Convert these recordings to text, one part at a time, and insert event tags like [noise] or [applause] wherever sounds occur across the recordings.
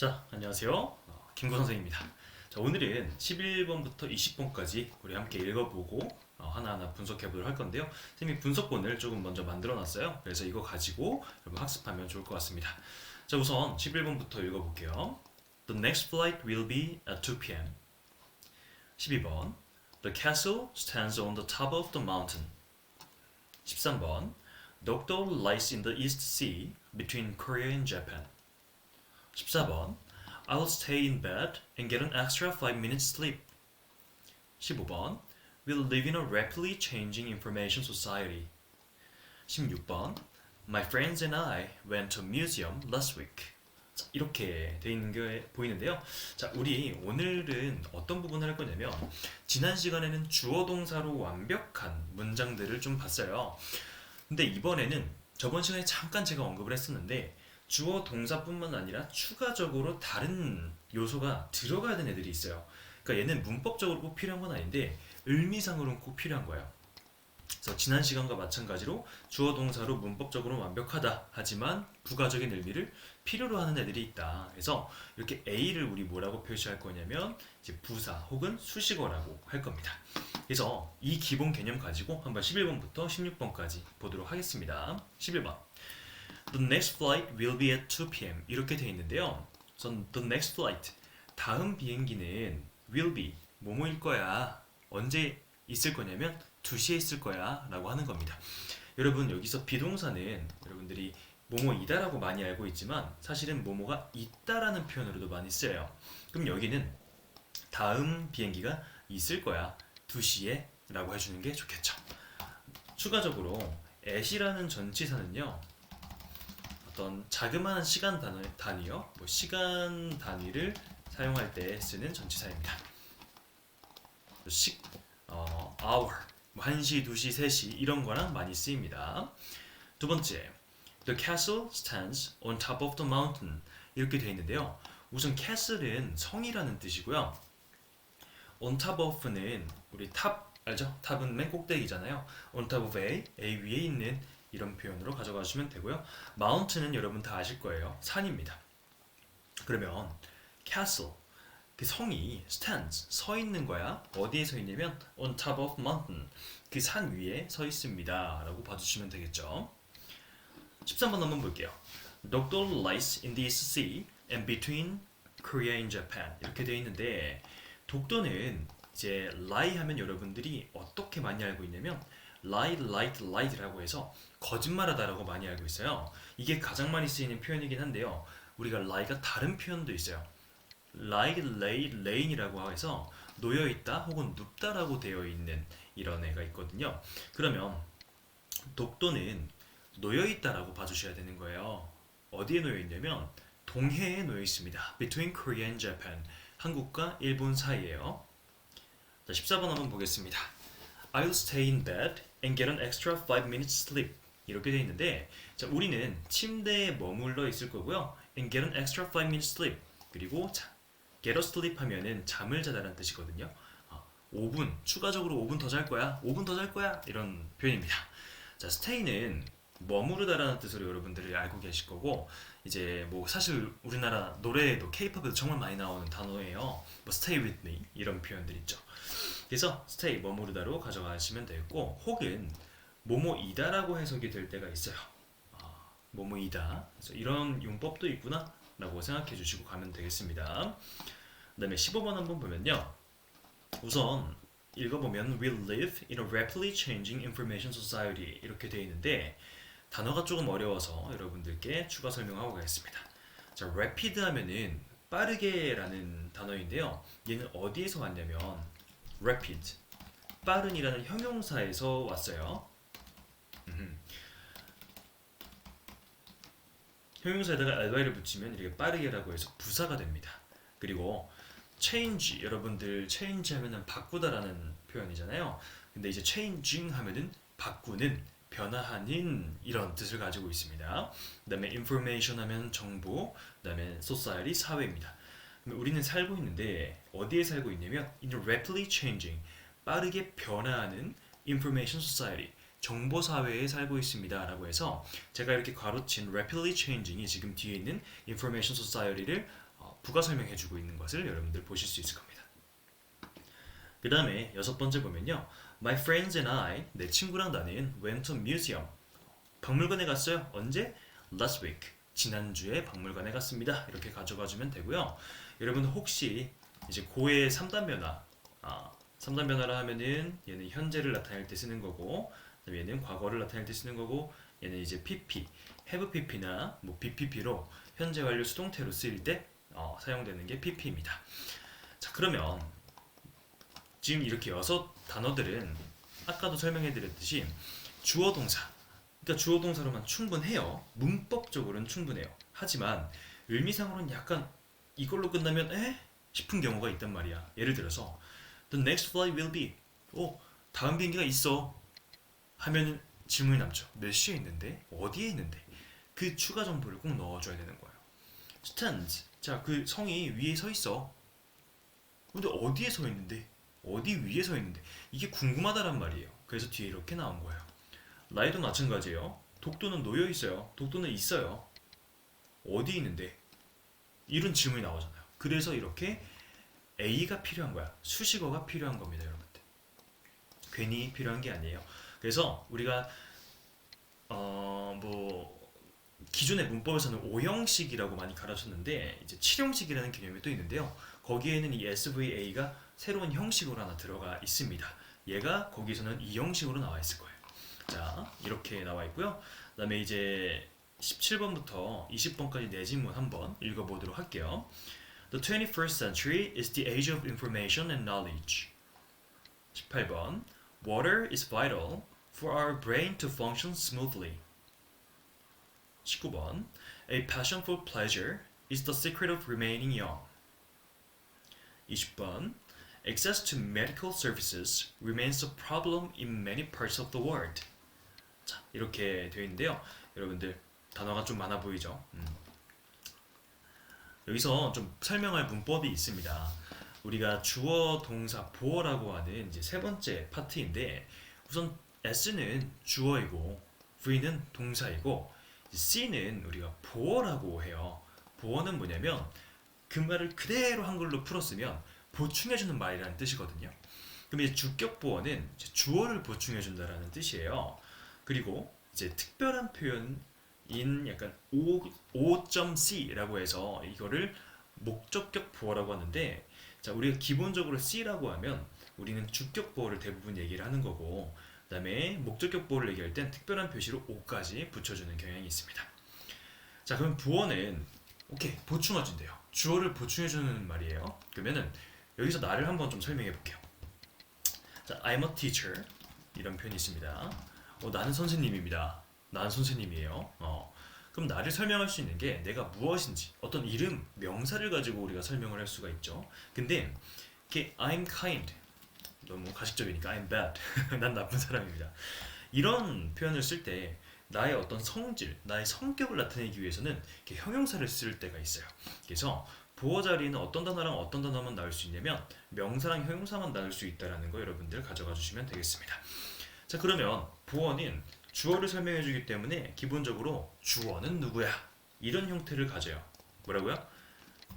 자, 안녕하세요. 어, 김구 선생입니다. 자, 오늘은 11번부터 20번까지 우리 함께 읽어보고 어, 하나하나 분석해 보도록 할 건데요. 선생님이 분석본을 조금 먼저 만들어 놨어요. 그래서 이거 가지고 여러분 학습하면 좋을 것 같습니다. 자, 우선 11번부터 읽어볼게요. The next flight will be at 2 p.m. 12번. The castle stands on the top of the mountain. 13번. Dokdo lies in the East Sea between Korea and Japan. 14번 I'll stay in bed and get an extra 5 minutes sleep 15번 We'll live in a rapidly changing information society 16번 My friends and I went to a museum last week 자, 이렇게 돼 있는 게 보이는데요. 자, 우리 오늘은 어떤 부분을 할 거냐면 지난 시간에는 주어 동사로 완벽한 문장들을 좀 봤어요. 근데 이번에는 저번 시간에 잠깐 제가 언급을 했었는데 주어 동사뿐만 아니라 추가적으로 다른 요소가 들어가야 되는 애들이 있어요. 그러니까 얘는 문법적으로 꼭 필요한 건 아닌데 의미상으로는 꼭 필요한 거예요. 그래서 지난 시간과 마찬가지로 주어 동사로 문법적으로 완벽하다 하지만 부가적인 의미를 필요로 하는 애들이 있다. 그래서 이렇게 A를 우리 뭐라고 표시할 거냐면 이제 부사 혹은 수식어라고 할 겁니다. 그래서 이 기본 개념 가지고 한번 11번부터 16번까지 보도록 하겠습니다. 11번. The next flight will be at 2 p.m. 이렇게 돼 있는데요. 우선 the next flight 다음 비행기는 will be 뭐뭐일 거야. 언제 있을 거냐면 2시에 있을 거야 라고 하는 겁니다. 여러분 여기서 비동사는 여러분들이 뭐뭐이다라고 많이 알고 있지만 사실은 뭐뭐가 있다라는 표현으로도 많이 쓰여요. 그럼 여기는 다음 비행기가 있을 거야. 2시에 라고 해주는 게 좋겠죠. 추가적으로 at이라는 전치사는요. 어떤 자그마한 시간 단위, 단위요. 뭐 시간 단위를 사용할 때 쓰는 전치사입니다. 식, 어, hour, 뭐 1시, 2시, 3시 이런 거랑 많이 쓰입니다. 두 번째, the castle stands on top of the mountain 이렇게 돼 있는데요. 우선 castle은 성이라는 뜻이고요. on top of는 우리 탑 알죠? 탑은 맨 꼭대기잖아요. on top of A, A 위에 있는 표현으로 가져가 주시면 되고요. mountain은 여러분 다 아실 거예요. 산입니다. 그러면 castle 그 성이 stands 서 있는 거야. 어디에 서 있냐면 on top of mountain 그 산 위에 서 있습니다라고 봐 주시면 되겠죠. 13번 한번 볼게요. Dokdo lies in the Sea and between Korea and Japan 이렇게 되어 있는데 독도는 이제 lie 하면 여러분들이 어떻게 많이 알고 있냐면 lie, light, light라고 해서 거짓말하다라고 많이 알고 있어요. 이게 가장 많이 쓰이는 표현이긴 한데요. 우리가 lie가 다른 표현도 있어요. lie, lay, lay인이라고 해서 놓여 있다 혹은 눕다라고 되어 있는 이런 애가 있거든요. 그러면 독도는 놓여 있다라고 봐주셔야 되는 거예요. 어디에 놓여 있냐면 동해에 놓여 있습니다. Between Korea and Japan. 한국과 일본 사이에요. 자, 14번 한번 보겠습니다. I'll stay in bed and get an extra 5 minutes sleep. 이렇게 돼 있는데 자, 우리는 침대에 머물러 있을 거고요. and get an extra 5 minutes sleep. 그리고 자, get a sleep 하면은 잠을 자다라는 뜻이거든요. 어, 5분 추가적으로 5분 더 잘 거야. 5분 더 잘 거야. 이런 표현입니다. 자, stay는 머무르다라는 뜻으로 여러분들이 알고 계실 거고 이제 뭐 사실 우리나라 노래에도 K-팝에도 정말 많이 나오는 단어예요. 뭐 stay with me 이런 표현들 있죠. 그래서 stay 머무르다로 가져가시면 되겠고 혹은 뭐뭐이다라고 해석이 될 때가 있어요. 아, 뭐뭐이다. 그래서 이런 용법도 있구나 라고 생각해 주시고 가면 되겠습니다. 그 다음에 15번 한번 보면요. 우선 읽어보면 We'll live in a rapidly changing information society 이렇게 되어 있는데 단어가 조금 어려워서 여러분들께 추가 설명하고 가겠습니다. 자, rapid 하면은 빠르게라는 단어인데요. 얘는 어디에서 왔냐면 rapid 빠른이라는 형용사에서 왔어요. 형용사에다가 ally를 붙이면 이렇게 빠르게라고 해서 부사가 됩니다. 그리고 change 여러분들 change 하면은 바꾸다라는 표현이잖아요. 근데 이제 changing 하면은 바꾸는 변화하는 이런 뜻을 가지고 있습니다. 그다음에 information 하면 정보, 그다음에 society 사회입니다. 우리는 살고 있는데 어디에 살고 있냐면 in a rapidly changing 빠르게 변화하는 information society 정보 사회에 살고 있습니다라고 해서 제가 이렇게 가로친 rapidly changing이 지금 뒤에 있는 information society를 어, 부가 설명해 주고 있는 것을 여러분들 보실 수 있을 겁니다. 그 다음에 여섯 번째 보면요. My friends and I, 내 친구랑 나는 went to museum. 박물관에 갔어요. 언제? Last week. 지난주에 박물관에 갔습니다. 이렇게 가져가 주면 되고요. 여러분 혹시 이제 고의 3단 변화, 아, 3단 변화라 하면은 얘는 현재를 나타낼 때 쓰는 거고, 얘는 과거를 나타낼 때 쓰는 거고, 얘는 이제 PP, have PP나 뭐 BPP로 현재 완료 수동태로 쓰일 때 어, 사용되는 게 PP입니다. 자 그러면 지금 이렇게 여섯 단어들은 아까도 설명해 드렸듯이 주어 동사 그러니까 주어 동사로만 충분해요 문법적으로는 충분해요 하지만 의미상으로는 약간 이걸로 끝나면 에? 싶은 경우가 있단 말이야 예를 들어서 The next flight will be 어 다음 비행기가 있어 하면 질문이 남죠 몇 시에 있는데 어디에 있는데 그 추가 정보를 꼭 넣어줘야 되는 거예요 stands 자그 성이 위에 서 있어 근데 어디에 서 있는데 어디 위에 서 있는데 이게 궁금하다란 말이에요. 그래서 뒤에 이렇게 나온 거예요. 라이도 마찬가지예요. 독도는 놓여 있어요. 독도는 있어요. 어디 있는데? 이런 질문이 나오잖아요. 그래서 이렇게 A가 필요한 거야. 수식어가 필요한 겁니다, 여러분들. 괜히 필요한 게 아니에요. 그래서 우리가 어 뭐 기존의 문법에서는 오형식이라고 많이 가르쳤는데 이제 칠형식이라는 개념이 또 있는데요. 거기에는 이 SVA가 새로운 형식으로 하나 들어가 있습니다. 얘가 거기서는 이 형식으로 나와 있을 거예요. 자, 이렇게 나와 있고요. 그다음에 이제 17번부터 20번까지 내진문 한번 읽어보도록 할게요. The 21st century is the age of information and knowledge. 18번 Water is vital for our brain to function smoothly. 19번 A passion for pleasure is the secret of remaining young. 20번 Access to medical services remains a problem in many parts of the world. 자, 이렇게 되어 있는데요. 여러분들 단어가 좀 많아 보이죠? 음. 여기서 좀 설명할 문법이 있습니다. 우리가 주어, 동사, 보어라고 하는 이제 세 번째 파트인데 우선 S는 주어이고 V는 동사이고 C는 우리가 보어라고 해요. 보어는 뭐냐면 그 말을 그대로 한글로 풀었으면 보충해주는 말이라는 뜻이거든요. 그럼 이제 주격 보어는 주어를 보충해준다라는 뜻이에요. 그리고 이제 특별한 표현 인 약간 O, O.C라고 해서 이거를 목적격 보어라고 하는데 자 우리가 기본적으로 C라고 하면 우리는 주격 보어를 대부분 얘기를 하는 거고 그다음에 목적격 보어를 얘기할 땐 특별한 표시로 O까지 붙여주는 경향이 있습니다. 자 그럼 부어는 오케이 보충해준대요. 주어를 보충해주는 말이에요. 그러면은 여기서 나를 한번 좀 설명해 볼게요. 자, I'm a teacher 이런 표현이 있습니다. 어, 나는 선생님입니다. 나는 선생님이에요. 어, 그럼 나를 설명할 수 있는 게 내가 무엇인지 어떤 이름, 명사를 가지고 우리가 설명을 할 수가 있죠. 근데 이게 I'm kind 너무 가식적이니까 I'm bad [laughs] 난 나쁜 사람입니다. 이런 표현을 쓸 때 나의 어떤 성질, 나의 성격을 나타내기 위해서는 이렇게 형용사를 쓸 때가 있어요. 그래서 보어 자리에는 어떤 단어랑 어떤 단어만 나올 수 있냐면 명사랑 형용사만 나올 수 있다라는 거 여러분들 가져가 주시면 되겠습니다. 자 그러면 부어는 주어를 설명해 주기 때문에 기본적으로 주어는 누구야 이런 형태를 가져요. 뭐라고요?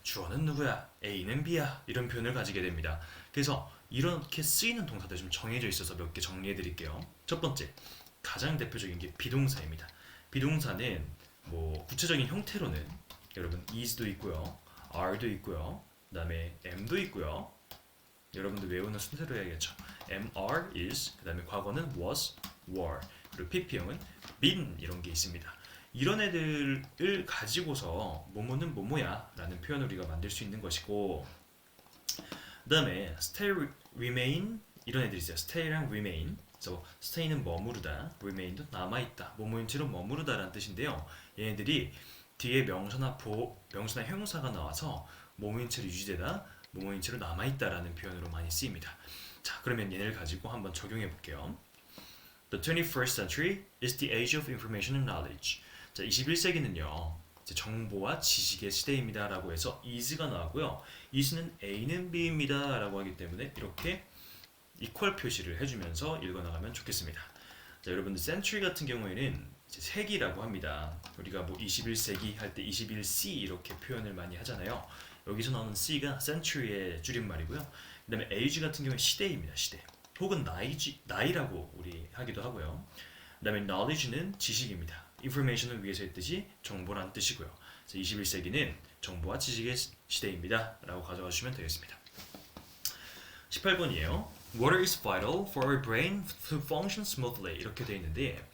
주어는 누구야? A는 B야 이런 표현을 가지게 됩니다. 그래서 이렇게 쓰이는 동사들 좀 정해져 있어서 몇 개 정리해 드릴게요. 첫 번째 가장 대표적인 게 비동사입니다. 비동사는 뭐 구체적인 형태로는 여러분 is도 있고요, are도 있고요, 그다음에 am도 있고요. 여러분들 외우는 순서로 해야겠죠. am, are, is, 그다음에 과거는 was, were, 그리고 pp형은 been 이런 게 있습니다. 이런 애들을 가지고서 뭐뭐는 뭐뭐야라는 표현을 우리가 만들 수 있는 것이고, 그 다음에 stay, remain 이런 애들이 있어요. stay랑 remain. 그래서 stay는 머무르다, remain도 남아 있다, 뭐뭐인 채로 머무르다 라는 뜻인데요. 얘네들이 뒤에 명사나 보, 명사나 형용사가 나와서 뭐뭐인 채로 유지되다, 뭐뭐인 채로 남아 있다 라는 표현으로 많이 쓰입니다. 자, 그러면 얘네를 가지고 한번 적용해 볼게요. The 21st century is the age of information and knowledge. 자, 21세기는요. 이제 정보와 지식의 시대입니다 라고 해서 is가 나왔고요. is는 A는 B입니다 라고 하기 때문에 이렇게 이퀄 표시를 해주면서 읽어나가면 좋겠습니다. 자, 여러분들 century 같은 경우에는 세기라고 합니다. 우리가 뭐 21세기 할 때 21C 이렇게 표현을 많이 하잖아요. 여기서 나오는 C가 century의 줄임말이고요. 그 다음에 age 같은 경우는 시대입니다. 시대. 혹은 나이지 나이라고 우리 하기도 하고요. 그 다음에 knowledge는 지식입니다. information은 위에서 했듯이 정보란 뜻이고요. 그래서 21세기는 정보와 지식의 시- 시대입니다.라고 가져가 주시면 되겠습니다. 18번이에요. Water is vital for our brain to function smoothly 이렇게 되어 있는데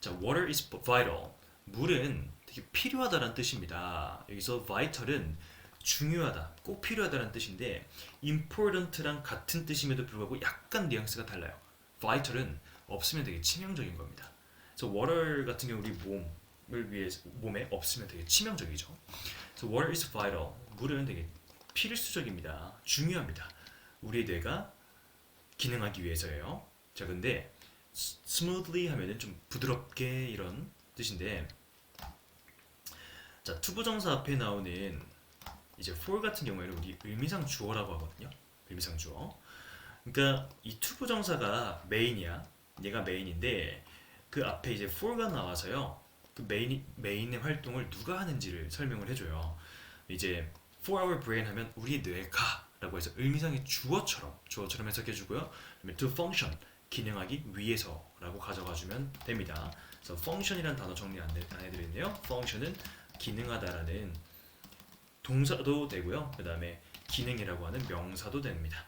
자, water is vital. 물은 되게 필요하다는 뜻입니다. 여기서 vital은 중요하다, 꼭 필요하다는 뜻인데 important랑 같은 뜻임에도 불구하고 약간 뉘앙스가 달라요. vital은 없으면 되게 치명적인 겁니다. 그래서 water 같은 경우 우리 몸을 위해서 몸에 없으면 되게 치명적이죠. 그래서 water is vital. 물은 되게 필수적입니다. 중요합니다. 우리 뇌가 기능하기 위해서예요. 자, 근데 smoothly 하면은 좀 부드럽게 이런 뜻인데 자, 투부정사 앞에 나오는 이제 for 같은 경우에는 우리 의미상 주어라고 하거든요. 의미상 주어. 그러니까 이 투부정사가 메인이야. 얘가 메인인데 그 앞에 이제 for가 나와서요. 그 메인 메인의 활동을 누가 하는지를 설명을 해줘요. 이제 for our brain 하면 우리 뇌가라고 해서 의미상의 주어처럼 주어처럼 해석해주고요. 그다음에 to function 기능하기 위해서라고 가져가주면 됩니다. 그래서 function이라는 단어 정리 안, 해- 안 해드렸네요. function은 기능하다라는 동사도 되고요. 그 다음에 기능이라고 하는 명사도 됩니다.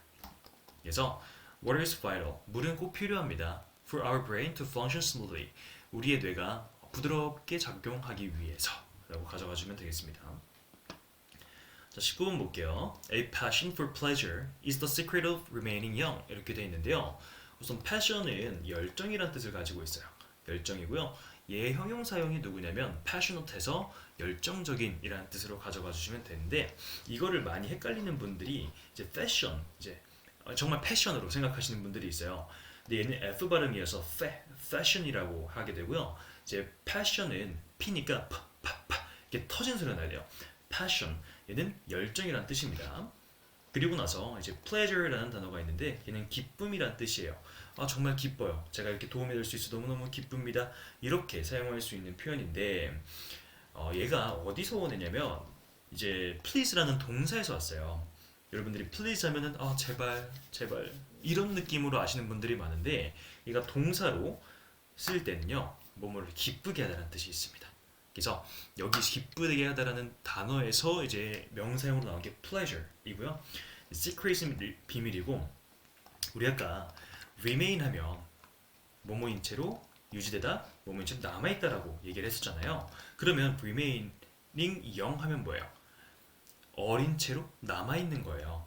그래서 water is vital. 물은 꼭 필요합니다. For our brain to function smoothly. 우리의 뇌가 부드럽게 작용하기 위해서 라고 가져가 주면 되겠습니다. 자, 19번 볼게요. A passion for pleasure is the secret of remaining young. 이렇게 되어 있는데요. 우선 passion은 열정이란 뜻을 가지고 있어요. 열정이고요. 얘 형용사형이 누구냐면 passionate에서 열정적인 이라는 뜻으로 가져가 주시면 되는데 이거를 많이 헷갈리는 분들이 이제 fashion 이제 어, 정말 패션으로 생각하시는 분들이 있어요. 근데 얘는 F 발음이어서 fa, fashion이라고 하게 되고요. 이제 passion은 P니까 파, 파, 파 이렇게 터진 소리가 나야 돼요. passion 얘는 열정이란 뜻입니다. 그리고 나서 이제 pleasure라는 단어가 있는데 얘는 기쁨이란 뜻이에요. 아 정말 기뻐요. 제가 이렇게 도움이 될 수 있어 너무너무 기쁩니다. 이렇게 사용할 수 있는 표현인데 어, 얘가 어디서 오느냐면 이제 please라는 동사에서 왔어요. 여러분들이 please 하면은 아 제발 제발 이런 느낌으로 아시는 분들이 많은데 얘가 동사로 쓸 때는요 뭐뭐를 기쁘게 하다는 뜻이 있습니다. 그래서 여기 기쁘게 하다라는 단어에서 이제 명사형으로 나온 게 pleasure이고요. secret은 비밀이고 우리 아까 remain 하면 뭐뭐인 채로 유지되다, 뭐뭐인 채로 남아있다라고 얘기를 했었잖아요. 그러면 remaining 영 하면 뭐예요? 어린 채로 남아있는 거예요.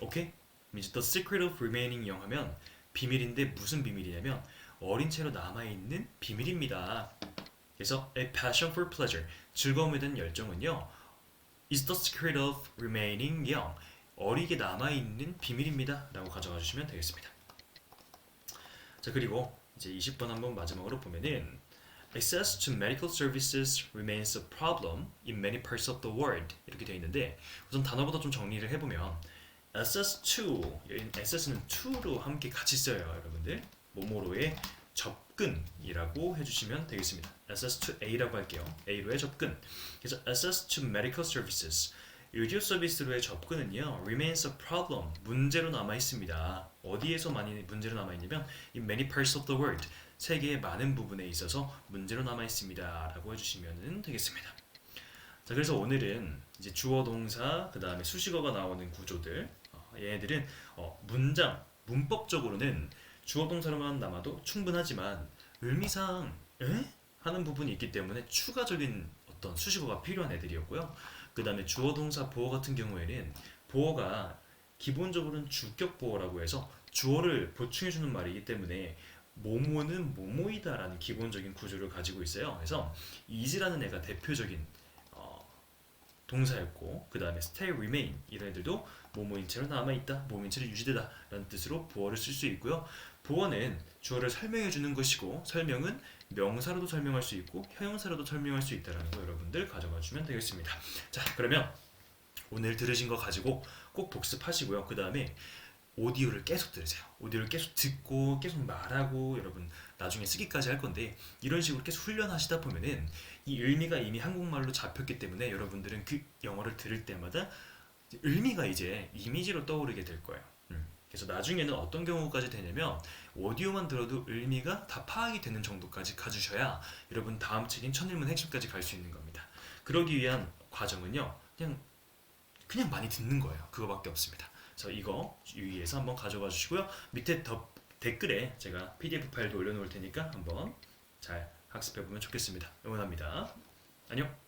오케이? 이제 the secret of remaining 영 하면 비밀인데 무슨 비밀이냐면 어린 채로 남아있는 비밀입니다. 그래서 a passion for pleasure 즐거움에 대한 열정은요 is the secret of remaining young 어리게 남아있는 비밀입니다 라고 가져가 주시면 되겠습니다 자 그리고 이제 20번 한번 마지막으로 보면은 Access to medical services remains a problem in many parts of the world 이렇게 되어 있는데 우선 단어부터 좀 정리를 해보면 access to access는 to로 함께 같이 써요 여러분들 모모로의 접근이라고 해주시면 되겠습니다. access to A라고 할게요. A로의 접근. 그래서 access to medical services 의료 서비스로의 접근은요 remains a problem 문제로 남아 있습니다. 어디에서 많이 문제로 남아 있냐면 in many parts of the world 세계의 많은 부분에 있어서 문제로 남아 있습니다라고 해주시면 되겠습니다. 자 그래서 오늘은 이제 주어 동사 그 다음에 수식어가 나오는 구조들 어, 얘네들은 어, 문장 문법적으로는 주어 동사로만 남아도 충분하지만 의미상 에? 하는 부분이 있기 때문에 추가적인 어떤 수식어가 필요한 애들이었고요. 그 다음에 주어 동사 보어 같은 경우에는 보어가 기본적으로는 주격 보어라고 해서 주어를 보충해주는 말이기 때문에 모모는 모모이다라는 기본적인 구조를 가지고 있어요. 그래서 is라는 애가 대표적인 어, 동사였고 그 다음에 stay, remain 이런 애들도 모모인 채로 남아있다, 모모인 채로 유지되다 라는 뜻으로 보어를 쓸 수 있고요. 보어는 주어를 설명해 주는 것이고 설명은 명사로도 설명할 수 있고 형용사로도 설명할 수 있다라는 거 여러분들 가져가 주면 되겠습니다. 자 그러면 오늘 들으신 거 가지고 꼭 복습하시고요. 그 다음에 오디오를 계속 들으세요. 오디오를 계속 듣고 계속 말하고 여러분 나중에 쓰기까지 할 건데 이런 식으로 계속 훈련하시다 보면은 이 의미가 이미 한국말로 잡혔기 때문에 여러분들은 그 영어를 들을 때마다 의미가 이제 이미지로 떠오르게 될 거예요. 음. 그래서 나중에는 어떤 경우까지 되냐면 오디오만 들어도 의미가 다 파악이 되는 정도까지 가주셔야 여러분 다음 책인 천일문 핵심까지 갈 수 있는 겁니다. 그러기 위한 과정은요, 그냥 그냥 많이 듣는 거예요. 그거밖에 없습니다. 그래서 이거 유의해서 한번 가져가 주시고요. 밑에 더 댓글에 제가 PDF 파일도 올려놓을 테니까 한번 잘 학습해 보면 좋겠습니다. 응원합니다. 안녕.